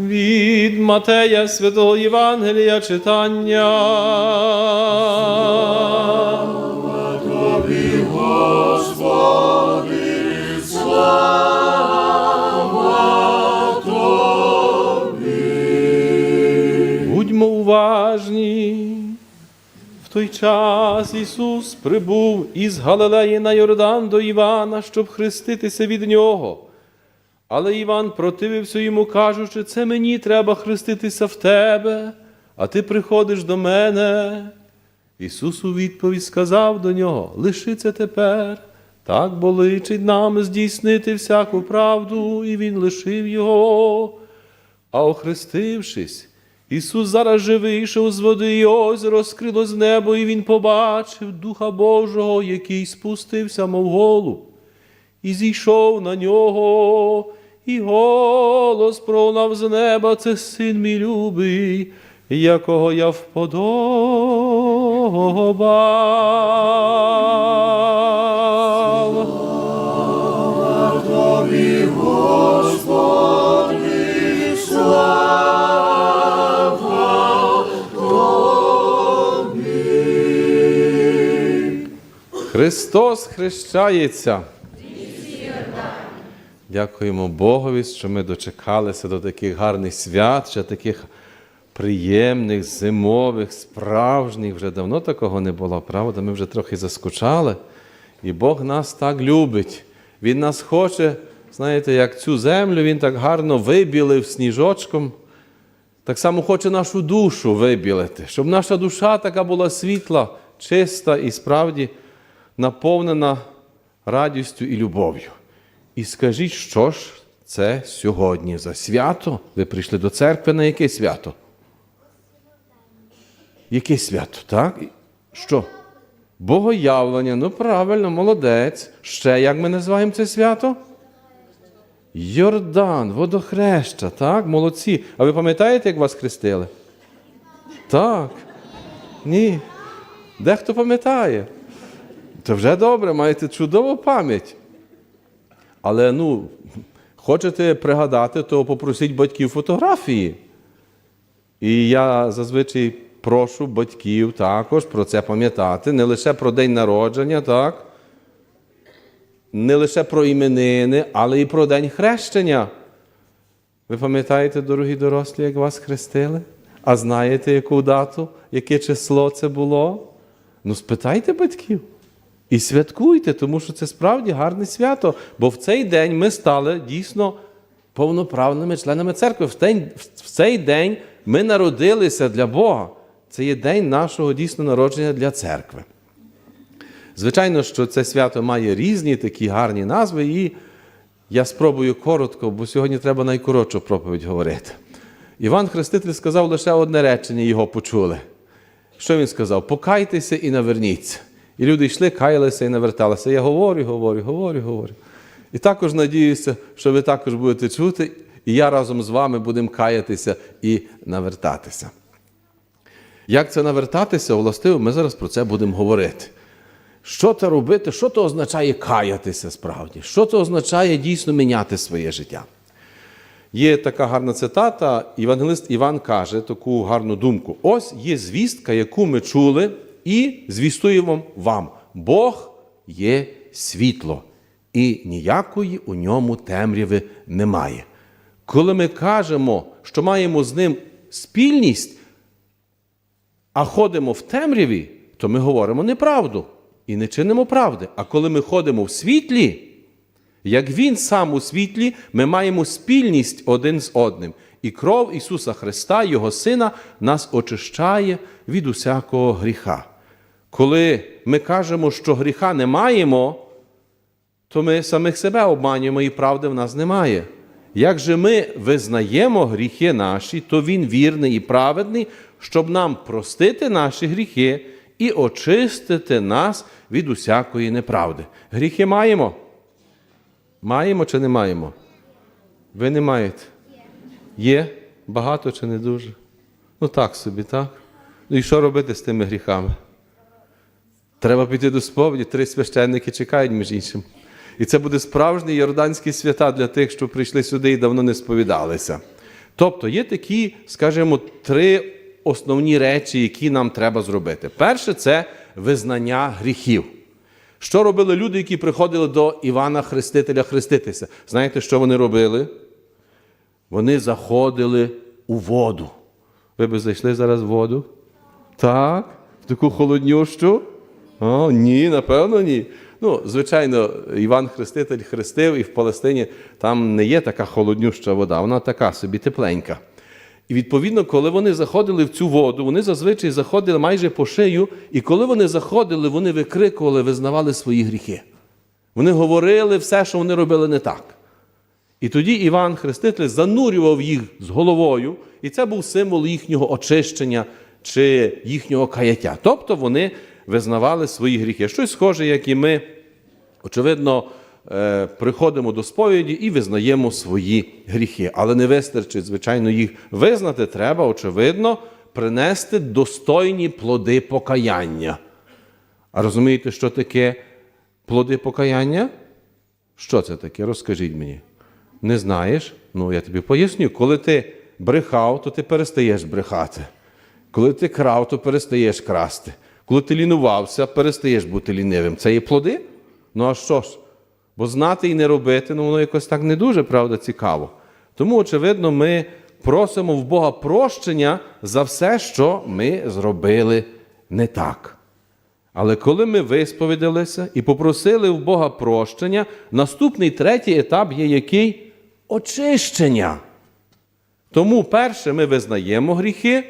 Від Матея Святого Євангелія читання. Будьмо уважні. В той час Ісус прибув із Галилеї на Йордан до Івана, щоб хреститися від нього. Але Іван противився йому, кажучи, це мені треба хреститися в тебе, а ти приходиш до мене. Ісус у відповідь сказав до нього: Лиши це тепер, так бо личить нам здійснити всяку правду, і він лишив його. А охрестившись, Ісус зараз же вийшов з води, і озеро розкрило з небо, і він побачив Духа Божого, який спустився, мов голуб, і зійшов на нього, і голос пролунав з неба, це син мій любий, якого я вподобав. Христос хрещається. Дякуємо Богові, що ми дочекалися до таких гарних свят, ще таких приємних, зимових, справжніх. Вже давно такого не було, правда? Ми вже трохи заскучали. І Бог нас так любить. Він нас хоче, знаєте, як цю землю він так гарно вибілив сніжочком. Так само хоче нашу душу вибілити, щоб наша душа така була світла, чиста і справді наповнена радістю і любов'ю. І скажіть, що ж це сьогодні за свято? Ви прийшли до церкви на яке свято? Яке свято, так? Що? Богоявлення, ну правильно, молодець. Ще як ми називаємо це свято? Йордан, водохреща, так, молодці. А ви пам'ятаєте, як вас хрестили? Так. Ні. Дехто пам'ятає. То вже добре, маєте чудову пам'ять. Але ну, хочете пригадати, то попросіть батьків фотографії. І я зазвичай прошу батьків також про це пам'ятати, не лише про день народження, так? Не лише про іменини, але і про день хрещення. Ви пам'ятаєте, дорогі дорослі, як вас хрестили? А знаєте, яку дату, яке число це було? Ну, спитайте батьків. І святкуйте, тому що це справді гарне свято. Бо в цей день ми стали дійсно повноправними членами церкви. В цей, в цей день ми народилися для Бога. Це є день нашого дійсно народження для церкви. Звичайно, що це свято має різні такі гарні назви, і я спробую коротко, бо сьогодні треба найкоротшу проповідь говорити. Іван Хреститель сказав лише одне речення, його почули. Що він сказав? Покайтеся і наверніться. І люди йшли, каялися і наверталися. Я говорю, говорю, говорю, говорю. І також надіюся, що ви також будете чути, і я разом з вами будемо каятися і навертатися. Як це навертатися, властиво, ми зараз про це будемо говорити. Що це робити, що це означає каятися справді? Що це означає дійсно міняти своє життя? Є така гарна цитата, Євангелист Іван каже таку гарну думку: ось є звістка, яку ми чули, і звістуємо вам: Бог є світло, і ніякої у ньому темряви немає. Коли ми кажемо, що маємо з ним спільність, а ходимо в темряві, то ми говоримо неправду і не чинимо правди. А коли ми ходимо в світлі, як Він сам у світлі, ми маємо спільність один з одним. І кров Ісуса Христа, Його Сина, нас очищає від усякого гріха. Коли ми кажемо, що гріха не маємо, то ми самих себе обманюємо і правди в нас немає. Як же ми визнаємо гріхи наші, то Він вірний і праведний, щоб нам простити наші гріхи і очистити нас від усякої неправди. Гріхи маємо? Маємо чи не маємо? Ви не маєте? Є? Багато чи не дуже? Ну так собі, так? Ну і що робити з тими гріхами? Треба піти до сповіді, три священники чекають, між іншим. І це буде справжні йорданські свята для тих, що прийшли сюди і давно не сповідалися. Тобто є такі, скажімо, три основні речі, які нам треба зробити. Перше це визнання гріхів. Що робили люди, які приходили до Івана Хрестителя хреститися? Знаєте, що вони робили? Вони заходили у воду. Ви би зайшли зараз в воду? Так, в таку холоднющу? О, ні, напевно, ні. Ну, звичайно, Іван Хреститель хрестив, і в Палестині там не є така холоднюща вода, вона така собі тепленька. І відповідно, коли вони заходили в цю воду, вони зазвичай заходили майже по шию, і коли вони заходили, вони викрикували, визнавали свої гріхи. Вони говорили все, що вони робили не так. І тоді Іван Хреститель занурював їх з головою, і це був символ їхнього очищення чи їхнього каяття. Тобто вони визнавали свої гріхи. Щось схоже, як і ми, очевидно, е, приходимо до сповіді і визнаємо свої гріхи. Але не вистачить, звичайно, їх визнати. Треба, очевидно, принести достойні плоди покаяння. А розумієте, що таке плоди покаяння? Що це таке? Розкажіть мені. Не знаєш? Ну, я тобі поясню. Коли ти брехав, то ти перестаєш брехати. Коли ти крав, то перестаєш красти. Коли ти лінувався, перестаєш бути лінивим. Це є плоди? Ну а що ж? Бо знати і не робити, ну воно якось так не дуже, правда, цікаво. Тому, очевидно, ми просимо в Бога прощення за все, що ми зробили не так. Але коли ми висповідалися і попросили в Бога прощення, наступний третій етап є який? Очищення. Тому перше ми визнаємо гріхи,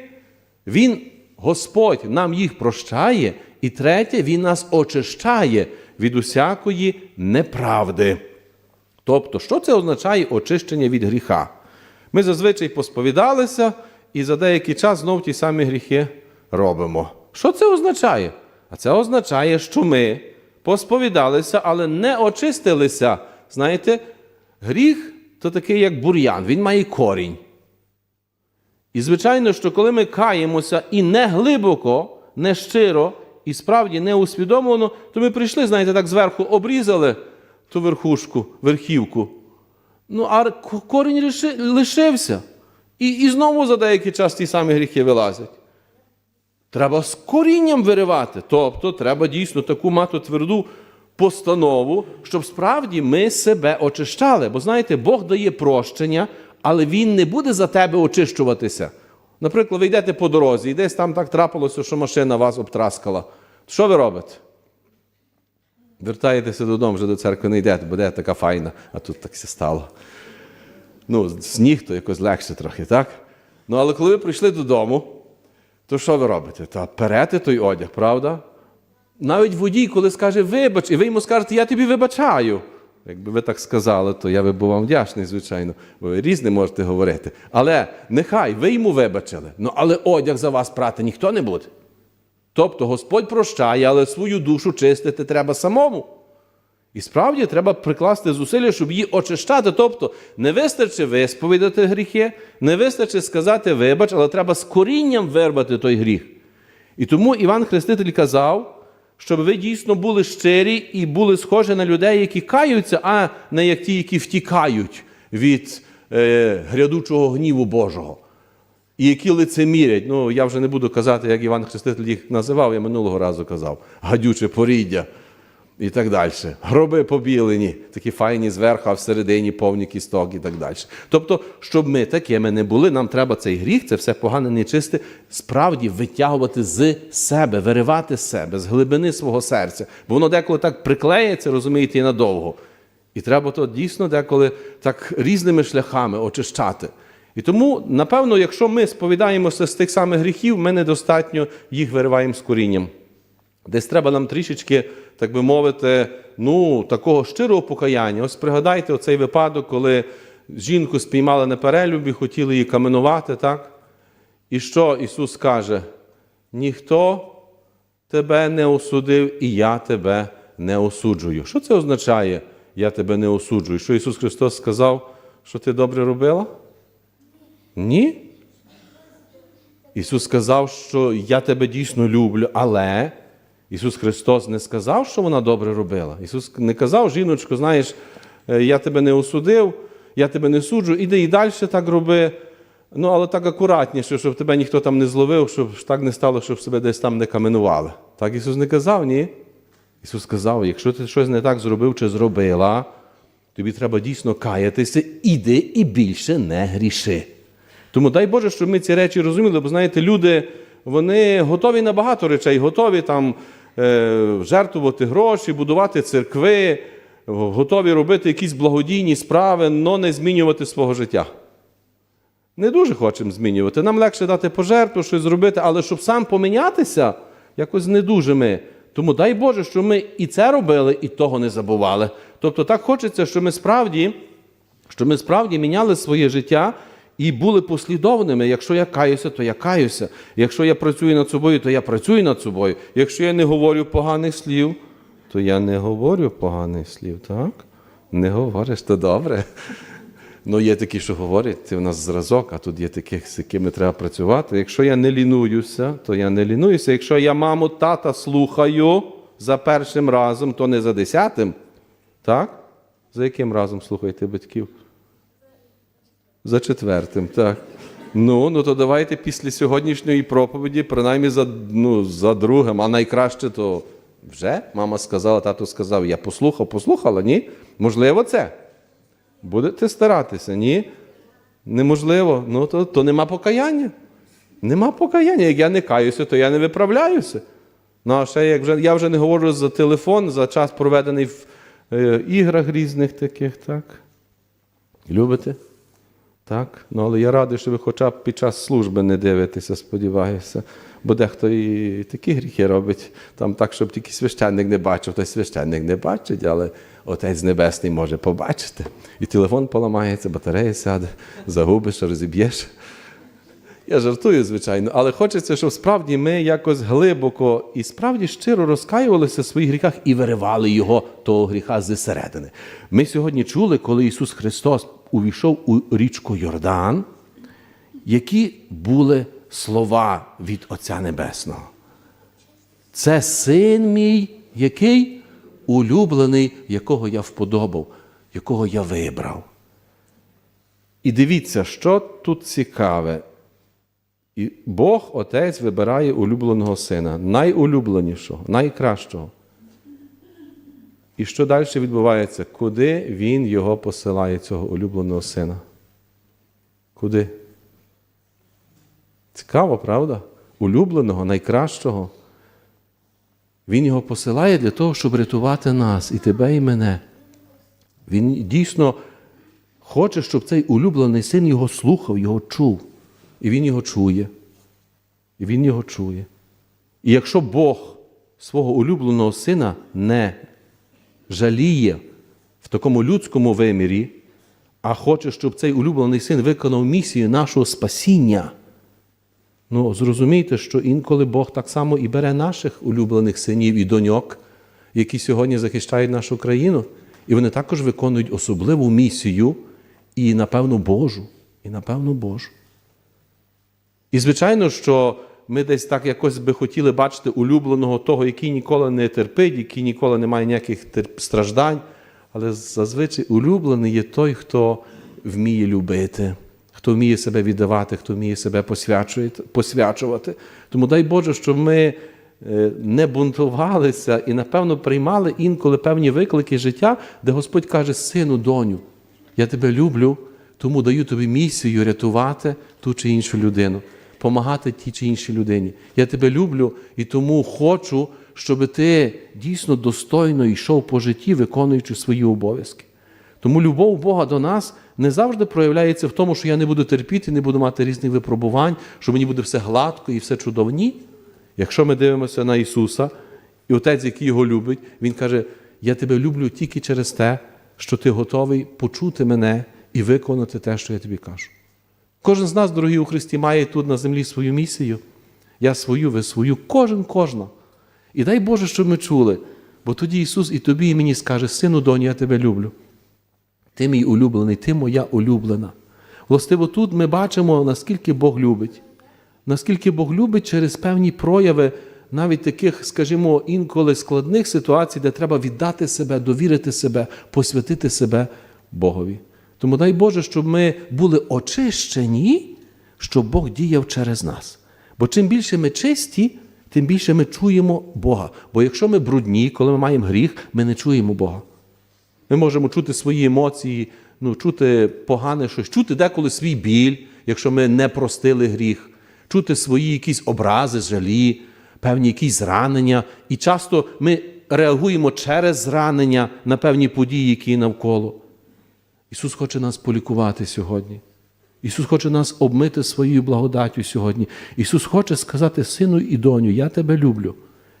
Він, Господь, нам їх прощає, і третє, Він нас очищає від усякої неправди. Тобто, що це означає очищення від гріха? Ми зазвичай посповідалися і за деякий час знов ті самі гріхи робимо. Що це означає? А це означає, що ми посповідалися, але не очистилися. Знаєте, гріх то такий, як бур'ян, він має корінь. І звичайно, що коли ми каємося і не глибоко, не щиро, і справді не усвідомлено, то ми прийшли, знаєте, так зверху обрізали ту верхушку, верхівку. Ну, а корінь лиши- лишився. І, і знову за деякий час ті самі гріхи вилазять. Треба з корінням виривати. Тобто треба дійсно таку мати тверду постанову, щоб справді ми себе очищали. Бо знаєте, Бог дає прощення, але Він не буде за тебе очищуватися. Наприклад, ви йдете по дорозі, і десь там так трапилося, що машина вас обтраскала. Що ви робите? Вертаєтеся додому, вже до церкви не йдете, бо де така файна, а тут так все стало. Ну, сніг то якось легше трохи, так? Ну, але коли ви прийшли додому, то що ви робите? Та перете той одяг, правда? Навіть водій, коли скаже вибач, і ви йому скажете, я тобі вибачаю. Якби ви так сказали, то я би був вам вдячний, звичайно, ви різне можете говорити. Але нехай ви йому вибачили. Ну, але одяг за вас прати ніхто не буде. Тобто Господь прощає, але свою душу чистити треба самому. І справді треба прикласти зусилля, щоб її очищати. Тобто не вистачить висповідати гріхи, не вистачить сказати вибач, але треба з корінням вирвати той гріх. І тому Іван Хреститель казав, щоб ви дійсно були щирі і були схожі на людей, які каються, а не як ті, які втікають від е, грядучого гніву Божого. І які лицемірять. Ну, я вже не буду казати, як Іван Хреститель їх називав, я минулого разу казав. Гадюче поріддя і так далі. Гроби побілені, такі файні зверху, а всередині повні кісток і так далі. Тобто, щоб ми такими не були, нам треба цей гріх, це все погане, нечисте, справді витягувати з себе, виривати з себе, з глибини свого серця. Бо воно деколи так приклеїться, розумієте, і надовго. І треба то дійсно деколи так різними шляхами очищати. І тому, напевно, якщо ми сповідаємося з тих самих гріхів, ми недостатньо їх вириваємо з корінням. Десь треба нам трішечки, так би мовити, ну, такого щирого покаяння. Ось пригадайте оцей випадок, коли жінку спіймали на перелюбі, хотіли її каменувати, так? І що Ісус каже? Ніхто тебе не осудив, і я тебе не осуджую. Що це означає? Я тебе не осуджую. Що Ісус Христос сказав, що ти добре робила? Ні. Ісус сказав, що я тебе дійсно люблю, але Ісус Христос не сказав, що вона добре робила. Ісус не казав, жіночко, знаєш, е, я тебе не осудив, я тебе не суджу, іди і далі так роби. Ну, але так акуратніше, щоб тебе ніхто там не зловив, щоб так не стало, щоб себе десь там не каменували. Так Ісус не казав, ні. Ісус сказав, якщо ти щось не так зробив чи зробила, тобі треба дійсно каятися, іди і більше не гріши. Тому дай Боже, щоб ми ці речі розуміли, бо знаєте, люди вони готові на багато речей, готові там жертвувати гроші, будувати церкви, готові робити якісь благодійні справи, але не змінювати свого життя. Не дуже хочемо змінювати. Нам легше дати пожертву, щось зробити, але щоб сам помінятися, якось не дуже ми. Тому дай Боже, що ми і це робили, і того не забували. Тобто так хочеться, що ми справді, що ми справді міняли своє життя і були послідовними. Якщо я каюся, то я каюся. Якщо я працюю над собою, то я працюю над собою. Якщо я не говорю поганих слів, то я не говорю поганих слів, так? Не говориш, то добре. Ну, є такі, що говорять, це в нас зразок, а тут є таких, з якими треба працювати. Якщо я не лінуюся, то я не лінуюся. Якщо я маму, тата слухаю за першим разом, то не за десятим. Так? За яким разом слухаєте батьків? За четвертим, так. Ну, ну то давайте після сьогоднішньої проповіді, принаймні за, ну, за другим, а найкраще то вже мама сказала, тато сказав, я послухав, послухала, ні? Можливо, це. Будете старатися, ні? Неможливо. Ну, то, то нема покаяння. Нема покаяння. Як я не каюся, то я не виправляюся. Ну, а ще як вже, я вже не говорю за телефон, за час проведений в е, іграх різних таких, так? Любите? Так? Ну, але я радий, що ви хоча б під час служби не дивитеся, сподіваюся. Бо дехто і такі гріхи робить, там так, щоб тільки священник не бачив, той священник не бачить, але Отець Небесний може побачити. І телефон поламається, батарея сяде, загубиш, розіб'єш. Я жартую, звичайно, але хочеться, щоб справді ми якось глибоко і справді щиро розкаювалися в своїх гріхах і виривали його того гріха зі середини. Ми сьогодні чули, коли Ісус Христос увійшов у річку Йордан, які були слова від Отця Небесного. Це син мій, який улюблений, якого я вподобав, якого я вибрав. І дивіться, що тут цікаве. І Бог Отець вибирає улюбленого сина, найулюбленішого, найкращого. І що далі відбувається? Куди він його посилає, цього улюбленого сина? Куди? Цікаво, правда? Улюбленого, найкращого. Він його посилає для того, щоб рятувати нас, і тебе, і мене. Він дійсно хоче, щоб цей улюблений син його слухав, його чув. І він його чує. І він його чує. І якщо Бог свого улюбленого сина не жаліє в такому людському вимірі, а хоче, щоб цей улюблений син виконав місію нашого спасіння, ну зрозумійте, що інколи Бог так само і бере наших улюблених синів і доньок, які сьогодні захищають нашу країну, і вони також виконують особливу місію, і, напевно, Божу, і, напевно, Божу. І, звичайно, що ми десь так якось би хотіли бачити улюбленого того, який ніколи не терпить, який ніколи не має ніяких страждань. Але зазвичай улюблений є той, хто вміє любити, хто вміє себе віддавати, хто вміє себе посвячувати. Тому дай Боже, щоб ми не бунтувалися і, напевно, приймали інколи певні виклики життя, де Господь каже: Сину, доню, я тебе люблю, тому даю тобі місію рятувати ту чи іншу людину помагати тій чи іншій людині. Я тебе люблю і тому хочу, щоб ти дійсно достойно йшов по житті, виконуючи свої обов'язки. Тому любов Бога до нас не завжди проявляється в тому, що я не буду терпіти, не буду мати різних випробувань, що мені буде все гладко і все чудово. Ні. Якщо ми дивимося на Ісуса, і Отець, який його любить, Він каже: Я тебе люблю тільки через те, що ти готовий почути мене і виконати те, що я тобі кажу. Кожен з нас, дорогі у Христі, має тут на землі свою місію. Я свою, ви свою, кожен кожна. І дай Боже, щоб ми чули, бо тоді Ісус і тобі, і мені скаже, сину, доні, я тебе люблю. Ти мій улюблений, ти моя улюблена. Властиво, тут ми бачимо, наскільки Бог любить, наскільки Бог любить через певні прояви, навіть таких, скажімо, інколи складних ситуацій, де треба віддати себе, довірити себе, посвятити себе Богові. Тому дай Боже, щоб ми були очищені щоб Бог діяв через нас. Бо чим більше ми чисті, тим більше ми чуємо Бога. Бо якщо ми брудні, коли ми маємо гріх, ми не чуємо Бога. Ми можемо чути свої емоції, ну, чути погане щось, чути деколи свій біль, якщо ми не простили гріх, чути свої якісь образи, жалі, певні якісь зранення. І часто ми реагуємо через зранення на певні події, які навколо. Ісус хоче нас полікувати сьогодні. Ісус хоче нас обмити своєю благодаттю сьогодні. Ісус хоче сказати сину і доню, я тебе люблю.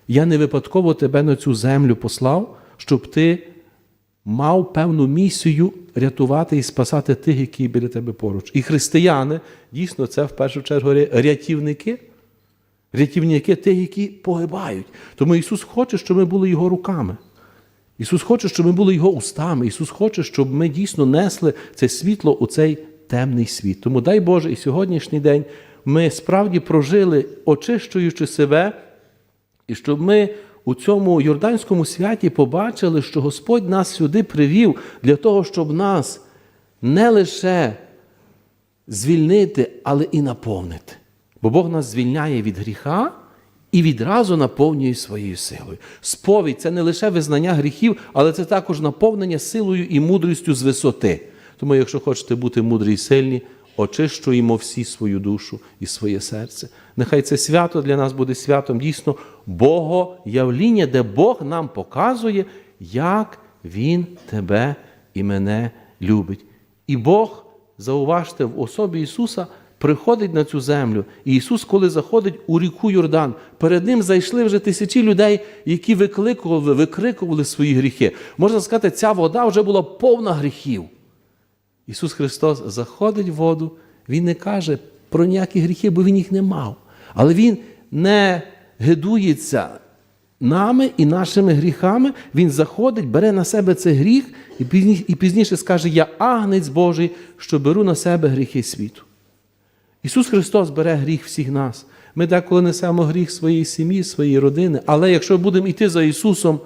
Я не випадково тебе на цю землю послав, щоб ти мав певну місію рятувати і спасати тих, які біля тебе поруч. І християни, дійсно, це в першу чергу рятівники. Рятівники тих, які погибають. Тому Ісус хоче, щоб ми були Його руками. Ісус хоче, щоб ми були Його устами. Ісус хоче, щоб ми дійсно несли це світло у цей темний світ. Тому дай Боже, і сьогоднішній день ми справді прожили, очищуючи себе, і щоб ми у цьому Йорданському святі побачили, що Господь нас сюди привів для того, щоб нас не лише звільнити, але і наповнити. Бо Бог нас звільняє від гріха і відразу наповнює своєю силою. Сповідь це не лише визнання гріхів, але це також наповнення силою і мудрістю з висоти. Тому, якщо хочете бути мудрі і сильні, очищуємо всі свою душу і своє серце. Нехай це свято для нас буде святом дійсно Богоявління, де Бог нам показує, як Він тебе і мене любить. І Бог, зауважте, в особі Ісуса приходить на цю землю. І Ісус, коли заходить у ріку Йордан, перед Ним зайшли вже тисячі людей, які викликували, викрикували свої гріхи. Можна сказати, ця вода вже була повна гріхів. Ісус Христос заходить в воду, Він не каже про ніякі гріхи, бо Він їх не мав. Але Він не гидується нами і нашими гріхами. Він заходить, бере на себе цей гріх і пізніше, скаже: Я агнець Божий, що беру на себе гріхи світу. Ісус Христос бере гріх всіх нас. Ми деколи несемо гріх своєї сім'ї, своєї родини, але якщо будемо йти за Ісусом,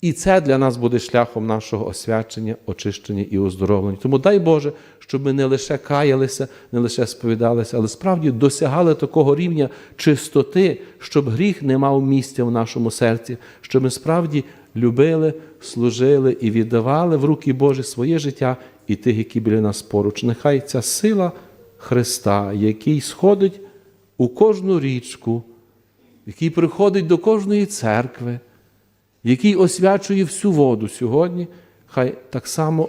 і це для нас буде шляхом нашого освячення, очищення і оздоровлення. Тому дай Боже, щоб ми не лише каялися, не лише сповідалися, але справді досягали такого рівня чистоти, щоб гріх не мав місця в нашому серці, щоб ми справді любили, служили і віддавали в руки Божі своє життя і тих, які біля нас поруч. Нехай ця сила Христа, який сходить у кожну річку, який приходить до кожної церкви який освячує всю воду сьогодні, хай так само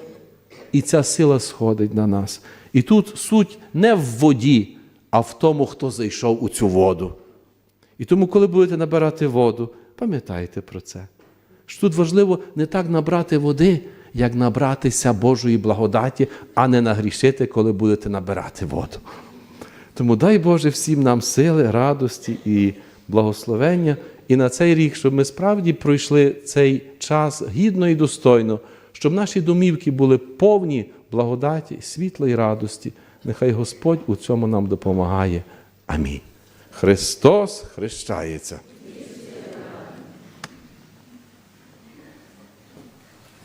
і ця сила сходить на нас. І тут суть не в воді, а в тому, хто зайшов у цю воду. І тому, коли будете набирати воду, пам'ятайте про це. Що тут важливо не так набрати води, як набратися Божої благодаті, а не нагрішити, коли будете набирати воду. Тому дай Боже всім нам сили, радості і благословення. І на цей рік, щоб ми справді пройшли цей час гідно і достойно, щоб наші домівки були повні благодаті, світла і радості. Нехай Господь у цьому нам допомагає. Амінь. Христос хрещається.